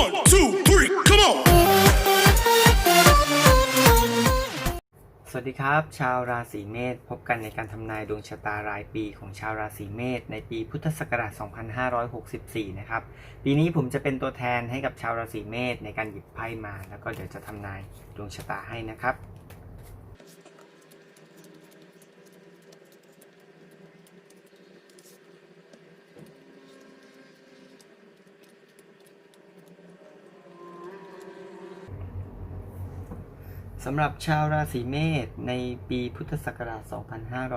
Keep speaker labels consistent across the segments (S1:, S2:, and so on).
S1: One, two, three, come on!
S2: สวัสดีครับ ชาวราศีเมษพบกันในการทำนายดวงชะตารายปีของชาวราศีเมษในปีพุทธศักราช 2564 นะครับ ปีนี้ผมจะเป็นตัวแทนให้กับชาวราศีเมษในการหยิบไพ่มา แล้วก็เดี๋ยวจะทำนายดวงชะตาให้นะครับ สำหรับชาวราศีเมษในปีพุทธศักราช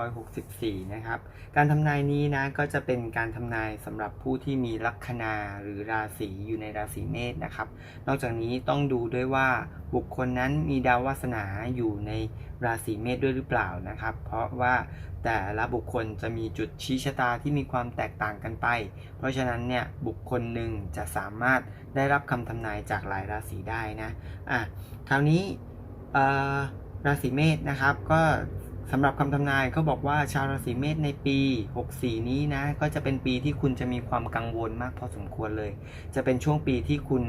S2: 2564 นะครับ การทำนายนี้นะก็จะเป็นการทำนายสำหรับผู้ที่มีลัคนาหรือราศีอยู่ในราศีเมษนะครับ นอกจากนี้ต้องดูด้วยว่าบุคคลนั้นมีดาววาสนาอยู่ในราศีเมษด้วยหรือเปล่านะครับ เพราะว่าแต่ละบุคคลจะมีจุดชี้ชะตาที่มีความแตกต่างกันไป เพราะฉะนั้นเนี่ยบุคคลหนึ่งจะสามารถได้รับคำทำนายจากหลายราศีได้นะอะคราวนี้ ราศีเมษนะครับ ก็สำหรับคำทำนายเขาบอกว่าชาวราศีเมษในปี 64 นี้นะ ก็จะเป็นปีที่คุณจะมีความกังวลมากพอสมควรเลย จะเป็นช่วงปีที่คุณ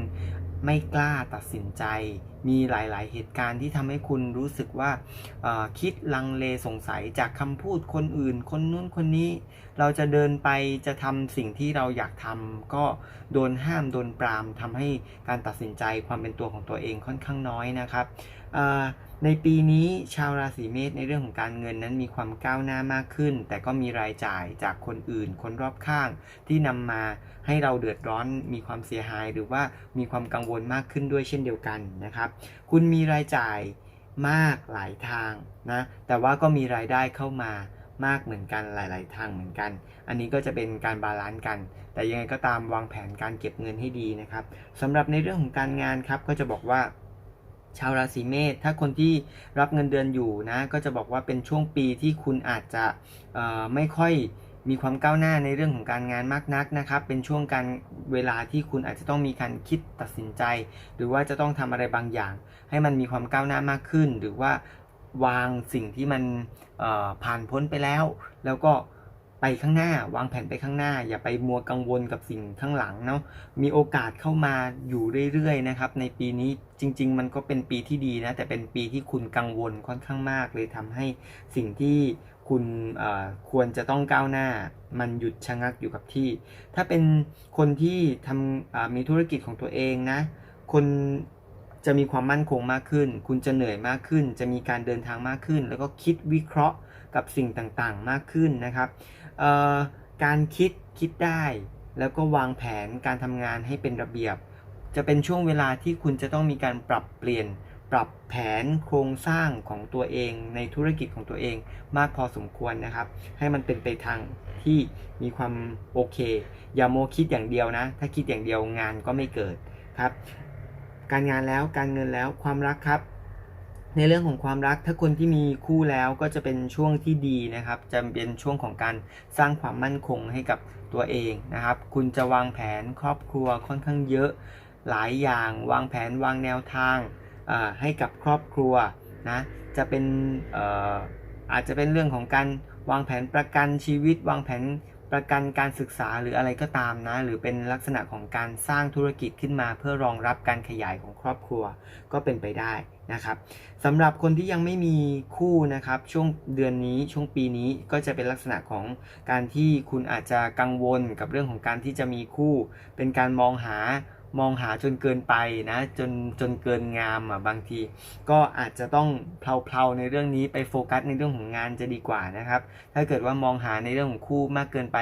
S2: ไม่กล้าตัดสินใจ มีหลาย ๆ เหตุการณ์ที่ทำให้คุณรู้สึกว่าคิดลังเลสงสัยจากคำพูดคนอื่น คนนู้นคนนี้ เราจะเดินไปจะทำสิ่งที่เราอยากทำก็โดนห้ามโดนปรามทำให้การตัดสินใจความเป็นตัวของตัวเองค่อนข้างน้อยนะครับในปีนี้ชาวราศีเมษในเรื่องของการเงินนั้นมีความก้าวหน้ามากขึ้น แต่ก็มีรายจ่ายจากคนอื่น คนรอบข้าง ที่นำมาให้เราเดือดร้อนมีความเสียหาย หรือว่ามีความกังวลมากขึ้นด้วยเช่นเดียวกันนะครับ คุณมีรายจ่ายมากหลายทางนะแต่ว่าก็มีรายได้เข้ามามากเหมือนกันหลาย ๆ ทางเหมือนกัน อันนี้ก็จะเป็นการบาลานซ์กัน แต่ยังไงก็ตามวางแผนการเก็บเงินให้ดีนะครับสำหรับในเรื่องของการงานครับก็จะบอกว่า ชาวราศีเมษถ้าคนที่รับเงินเดือนอยู่นะก็จะบอกว่าเป็นช่วงปีที่คุณอาจจะไม่ค่อยมีความก้าวหน้าในเรื่องของการงานมากนักนะครับ เป็นช่วงการเวลาที่คุณอาจจะต้องมีการคิดตัดสินใจ หรือว่าจะต้องทำอะไรบางอย่าง ให้มันมีความก้าวหน้ามากขึ้น หรือว่าวางสิ่งที่มันผ่านพ้นไปแล้ว แล้วก็ ไปข้างหน้าวางแผนไปข้างหน้า อย่าไปมัวกังวลกับสิ่งข้างหลังเนาะมีโอกาสเข้ามาอยู่เรื่อยๆนะครับในปีนี้จริง ๆ มันก็เป็นปีที่ดีนะแต่เป็นปีที่คุณกังวลค่อนข้างมากเลยทำให้สิ่งที่คุณควรจะต้องก้าวหน้า มันหยุดชะงักอยู่กับที่ ถ้าเป็นคนที่ทำมีธุรกิจของตัวเองนะคนจะมีความมั่นคงมากขึ้น คุณจะเหนื่อยมากขึ้น จะมีการเดินทางมากขึ้น แล้วก็คิดวิเคราะห์ กับสิ่งต่างๆมากขึ้นนะครับการคิดคิดได้ แล้วก็วางแผนการทำงานให้เป็นระเบียบ จะเป็นช่วงเวลาที่คุณจะต้องมีการปรับเปลี่ยน ปรับแผนโครงสร้างของตัวเอง ในธุรกิจของตัวเองมากพอสมควรนะครับ ให้มันเป็นไปทางที่มีความโอเค อย่าโมคิดอย่างเดียวนะ ถ้าคิดอย่างเดียวงานก็ไม่เกิดครับ การงานแล้วการเงินแล้วความรักครับ ในเรื่องของความรักถ้าคนที่มีคู่แล้วก็จะเป็นช่วงที่ดีนะครับ จะเป็นช่วงของการสร้างความมั่นคงให้กับตัวเองนะครับ คุณจะวางแผนครอบครัวค่อนข้างเยอะหลายอย่างวางแผนวางแนวทางให้กับครอบครัวนะจะเป็นอออาจจะเป็นเรื่องของการวางแผนประกันชีวิต วางแผน ประกันการศึกษาหรืออะไรก็ตามนะ หรือเป็นลักษณะของการสร้างธุรกิจขึ้นมา เพื่อรองรับการขยายของครอบครัวก็เป็นไปได้นะครับสำหรับคนที่ยังไม่มีคู่นะครับช่วงเดือนนี้ช่วงปีนี้ก็จะเป็นลักษณะของการที่คุณอาจจะกังวลกับเรื่องของการที่จะมีคู่ เป็นการมองหา มองหาจนเกินไปนะจนจนเกินงามอะบางที ก็อาจจะต้องเพลาๆในเรื่องนี้ไปโฟกัสในเรื่องของงานจะดีกว่านะครับ ถ้าเกิดว่ามองหาในเรื่องของคู่มากเกินไป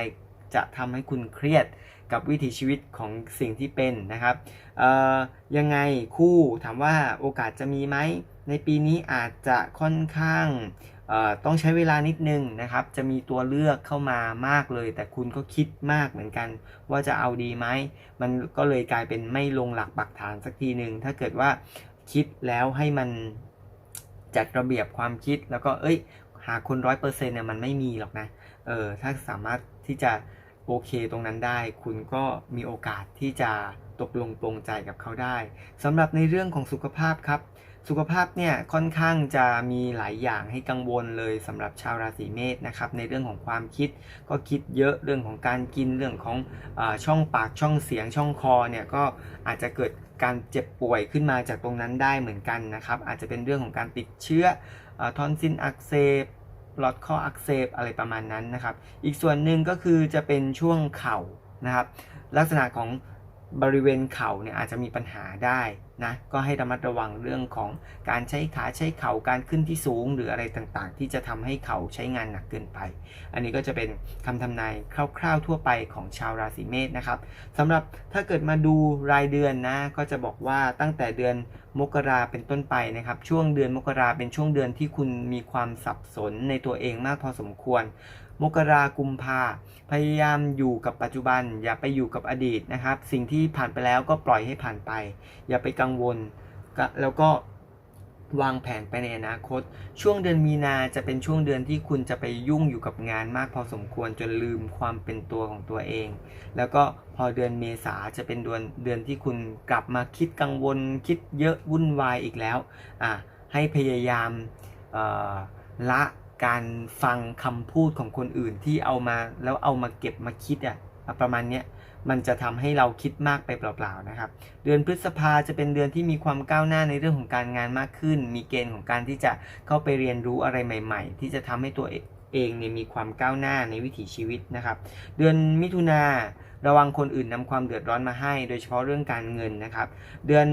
S2: จะทำให้คุณเครียดกับวิถีชีวิตของสิ่งที่เป็นนะครับเอ่อยังไงคู่ถามว่าโอกาสจะมีไหม ในปีนี้อาจจะค่อนข้างต้องใช้เวลานิดนึงนะครับ จะมีตัวเลือกเข้ามามากเลย แต่คุณก็คิดมากเหมือนกัน ว่าจะเอาดีไหม มันก็เลยกลายเป็นไม่ลงหลักปักฐานสักทีหนึ่งถ้าเกิดว่าคิดแล้วให้มันจัดระเบียบความคิดแล้วก็เอ้ย หาคนร้อยเปอร์เซ็นต์เนี่ยมันไม่มีหรอกนะ เออถ้าสามารถที่จะโอเคตรงนั้นได้ คุณก็มีโอกาสที่จะตกลงปลงใจกับเขาได้สำหรับในเรื่องของสุขภาพครับ สุขภาพเนี่ยค่อนข้างจะมีหลายอย่างให้กังวลเลยสำหรับชาวราศีเมษนะครับในเรื่องของความคิดก็คิดเยอะเรื่องของการกินเรื่องของอช่องปากช่องเสียงช่องคอเนี่ยก็อาจจะเกิดการเจ็บป่วยขึ้นมาจากตรงนั้นได้เหมือนกันนะครับ อาจจะเป็นเรื่องของการติดเชื้ออทอนซิลอักเสบหลอดคออักเสบอะไรประมาณนั้นนะครับ อีกส่วนหนึ่งก็คือจะเป็นช่วงเข่านะครับ ลักษณะของ บริเวณเข่าเนี่ยอาจจะมีปัญหาได้นะก็ให้ระมัดระวังเรื่องของการใช้ขาใช้เข่าการขึ้นที่สูง หรืออะไรต่างๆ ที่จะทำให้เข่าใช้งานหนักเกินไป อันนี้ก็จะเป็นคำทำนายคร่าวๆทั่วไปของชาวราศีเมษนะครับสำหรับถ้าเกิดมาดูรายเดือนนะก็จะบอกว่าตั้งแต่เดือนมกราเป็นต้นไปนะครับ ช่วงเดือนมกราเป็นช่วงเดือนที่คุณมีความสับสนในตัวเองมากพอสมควร มกรากุมภาพยายามอยู่กับปัจจุบัน อย่าไปอยู่กับอดีตนะครับ สิ่งที่ผ่านไปแล้วก็ปล่อยให้ผ่านไป อย่าไปกังวล แล้วก็วางแผนไปในอนาคต ช่วงเดือนมีนาจะเป็นช่วงเดือนที่คุณจะไปยุ่งอยู่กับงานมากพอสมควรจนลืมความเป็นตัวของตัวเอง แล้วก็พอเดือนเมษาจะเป็นเดือนเดือนที่คุณกลับมาคิดกังวล คิดเยอะวุ่นวายอีกแล้วอะให้พยายามละ การฟังคำพูดของคนอื่นที่เอามาแล้วเอามาเก็บมาคิดอะประมาณเนี้ยมันจะทำให้เราคิดมากไปเปล่าๆนะครับ เดือนพฤษภาจะเป็นเดือนที่มีความก้าวหน้าในเรื่องของการงานมากขึ้น มีเกณฑ์ของการที่จะเข้าไปเรียนรู้อะไรใหม่ ๆ ที่จะทำให้ตัว เองเนี่ยมีความก้าวหน้าในวิถีชีวิตนะครับ เดือนมิถุนาระวังคนอื่นนำความเดือดร้อนมาให้ โดยเฉพาะเรื่องการเงินนะครับ เดือน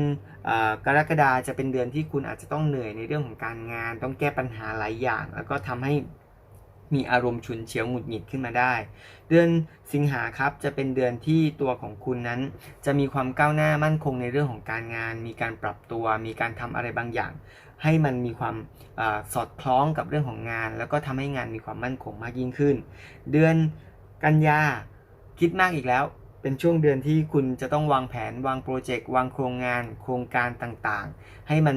S2: เอ่อกรกฎาจะเป็นเดือนที่คุณอาจจะต้องเหนื่อยในเรื่องของการงาน ต้องแก้ปัญหาหลายอย่าง แล้วก็ทำให้มีอารมณ์ฉุนเฉียวหงุดหงิดขึ้นมาได้ เดือนสิงหาครับจะเป็นเดือนที่ตัวของคุณนั้น จะมีความก้าวหน้ามั่นคงในเรื่องของการงาน มีการปรับตัว มีการทำอะไรบางอย่าง ให้มันมีความอสอดคล้องกับเรื่องของงาน แล้วก็ทำให้งานมีความมั่นคงมากยิ่งขึ้น เดือนกันยาคิดมากอีกแล้ว เป็นช่วงเดือนที่คุณจะต้องวางแผนวางโปรเจกต์วางโครงงาน โครงการต่างๆ ให้มัน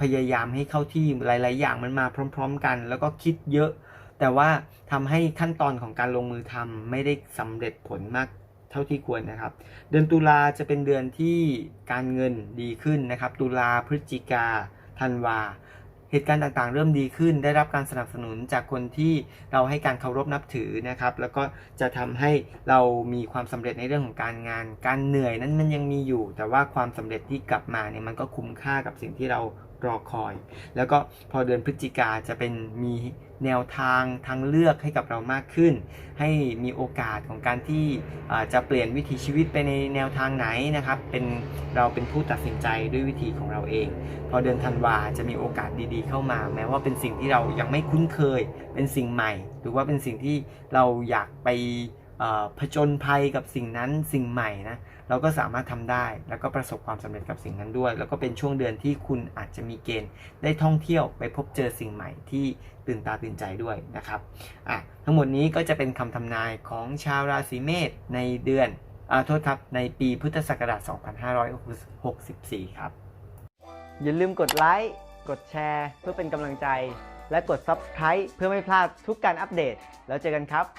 S2: พยายามให้เข้าที่หลาย ๆ อย่างมันมาพร้อม ๆ กัน แล้วก็คิดเยอะ แต่ว่าทำให้ขั้นตอนของการลงมือทำไม่ได้สำเร็จผลมากเท่าที่ควรนะครับ เดือนตุลาจะเป็นเดือนที่การเงินดีขึ้นนะครับ ตุลาพฤศจิกา ธันวา เหตุการณ์ต่างๆ เริ่มดีขึ้น ได้รับการสนับสนุนจากคนที่เราให้การเคารพนับถือนะครับ แล้วก็จะทำให้เรามีความสำเร็จในเรื่องของการงาน การเหนื่อยนั้นมันยังมีอยู่ แต่ว่าความสำเร็จที่กลับมาเนี่ยมันก็คุ้มค่ากับสิ่งที่เรารอคอย แล้วก็พอเดือนพฤศจิกาจะเป็นมี แนวทางทางเลือกให้กับเรามากขึ้น ให้มีโอกาสของการที่จะเปลี่ยนวิถีชีวิตไปในแนวทางไหนนะครับ เป็นเราเป็นผู้ตัดสินใจด้วยวิธีของเราเอง พอเดือนธันวาจะมีโอกาสดีๆ เข้ามา แม้ว่าเป็นสิ่งที่เรายังไม่คุ้นเคย เป็นสิ่งใหม่ หรือว่าเป็นสิ่งที่เราอยากไป ผจญภัยกับสิ่งนั้นสิ่งใหม่นะเราก็สามารถทำได้ แล้วก็ประสบความสำเร็จกับสิ่งนั้นด้วย แล้วก็เป็นช่วงเดือนที่คุณอาจจะมีเกณฑ์ได้ท่องเที่ยวไปพบเจอสิ่งใหม่ที่ตื่นตาตื่นใจด้วยนะครับอะทั้งหมดนี้ก็จะเป็นคำทำนายของชาวราศีเมษในเดือนอ่าโทษครับในปีพุทธศักราช 2564 ครับ อย่าลืมกดไลค์กดแชร์เพื่อเป็นกำลังใจ และกด Subscribe เพื่อไม่พลาดทุกการอัปเดต แล้วเจอกันครับ